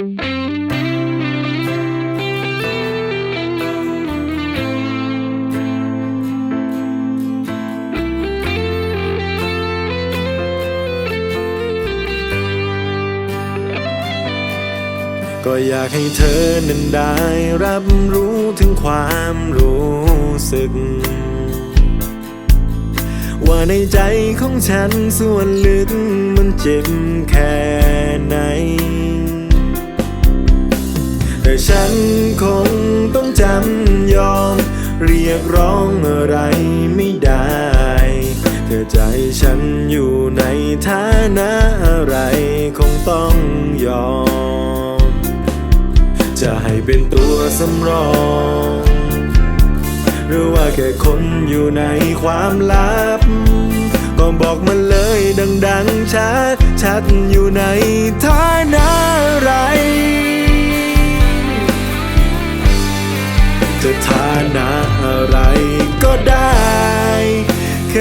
ก็อยากให้เธอนั้นได้รับรู้ถึงความรู้สึก ว่าในใจของฉันส่วนลึกมันเจ็บแค่ไหน จำยอม เรียกร้องอะไรไม่ได้ เธอใจฉันอยู่ในฐานะอะไรคงต้องยอม จะให้เป็นตัวสำรอง หรือว่าแค่คนอยู่ในความลับ ก็บอกมาเลยดังๆชัดชัดอยู่ในฐาน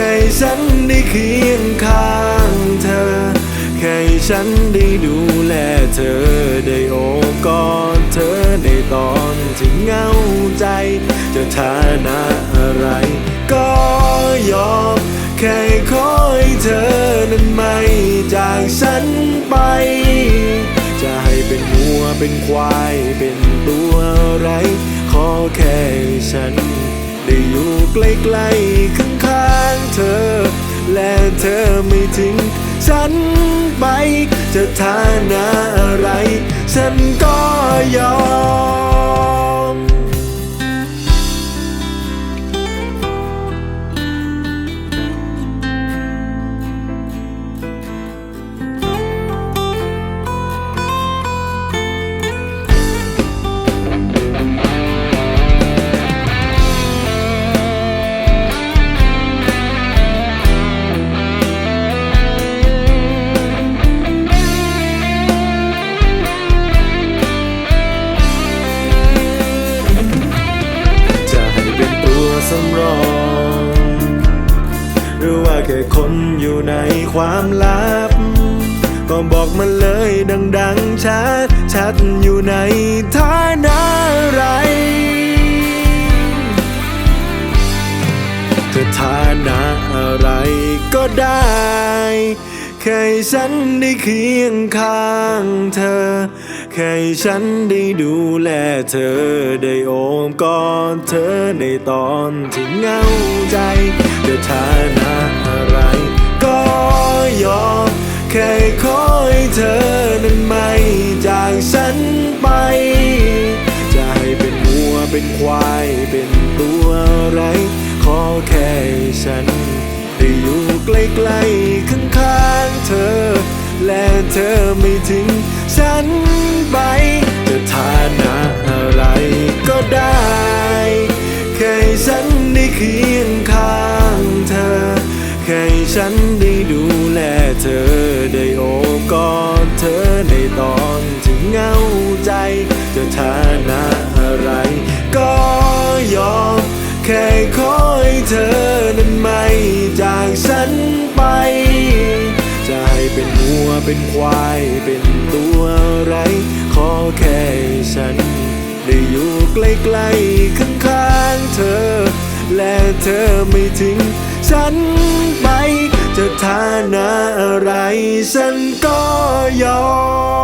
แค่ฉันได้เคียงข้างเธอ แค่ฉันได้ดูแลเธอ ได้โอบกอดเธอในตอนที่เหงาใจ จะฐานะอะไร ก็ยอม แค่ขอให้เธอนั้นไม่จากฉันไป จะให้เป็นหัวเป็นควายเป็นตัวอะไร ขอแค่ฉัน ได้อยู่ใกล้ๆข้างๆเธอ และเธอไม่ทิ้งฉันไป จะฐานะอะไร ฉันก็ยอม สำรองหรือว่าแค่คนอยู่ในความลับ ก็บอกมาเลยดังๆชัดชัดอยู่ในฐานะอะไรจะฐานะอะไรก็ได้ แค่ฉันได้เคียงข้างเธอ แค่ฉันได้ดูแลเธอ ได้โอบกอดเธอในตอนที่เหงาใจจะฐานะอะไรก็ยอม แค่ขอให้เธอนั้นไม่จากฉันไป จะให้เป็นหัวเป็นควายเป็นตัวอะไร ขอแค่ฉัน กล้ๆข้างๆเธอ และเธอไม่ทิ้งฉันไปจะฐานะอะไรก็ได้ แค่ฉันได้เคียงข้างเธอ แค่ฉันได้ดูแลเธอ ได้โอบกอดเธอในตอนที่เหงาใจจะฐานะอะไรก็ยอม แค่ขอให้เธอนั้นไม่ ให้เป็นหัวเป็นควายเป็นตัวอะไร ขอแค่ฉัน ได้อยู่ใกล้ๆข้างๆเธอ และเธอไม่ทิ้ง ฉันไปจะฐานะอะไร ฉันก็ยอม